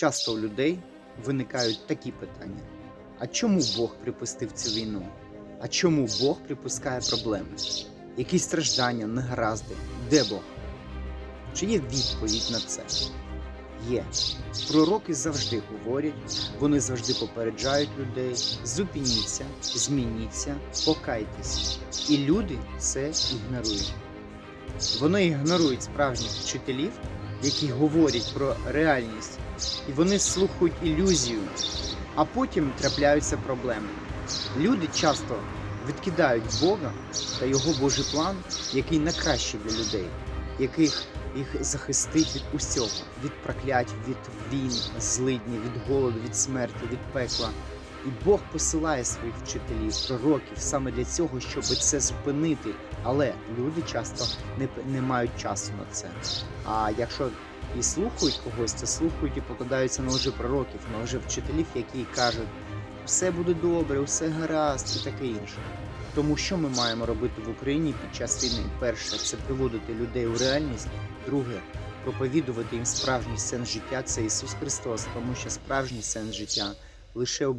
Часто у людей виникають такі питання: а чому Бог припустив цю війну? А чому Бог припускає проблеми? Які страждання, негаразди? Де Бог? Чи є відповідь на це? Є. Пророки завжди говорять, вони завжди попереджають людей: зупиніться, змініться, покайтесь. І люди це ігнорують. Вони ігнорують справжніх вчителів, які говорять про реальність, і вони слухають ілюзію, а потім трапляються проблеми. Люди часто відкидають Бога та його Божий план, який найкращий для людей, яких їх захистить від усього, від проклять, від війн, злиднів, від голоду, від смерті, від пекла. І Бог посилає своїх вчителів, пророків саме для цього, щоб це зупинити. Але люди часто не, не мають часу на це. А якщо і слухають когось, то слухають і покладаються на лжи пророків, на лжи вчителів, які кажуть, все буде добре, все гаразд і таке інше. Тому що ми маємо робити в Україні під час війни? Перше це приводити людей у реальність. Друге проповідувати їм справжній сенс життя це Ісус Христос, тому що справжній сенс життя лише у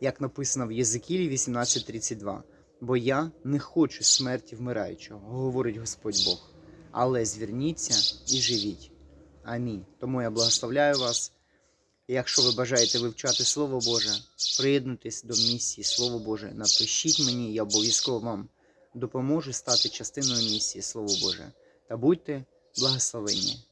Як написано в Єзекілі 18.32. Бо я не хочу смерті вмираючого, говорить Господь Бог. Але зверніться і живіть. Амінь. Тому я благословляю вас. Якщо ви бажаєте вивчати Слово Боже, приєднуйтесь до місії Слово Боже. Напишіть мені, я обов'язково вам допоможу стати частиною місії Слово Боже. Та будьте благословенні.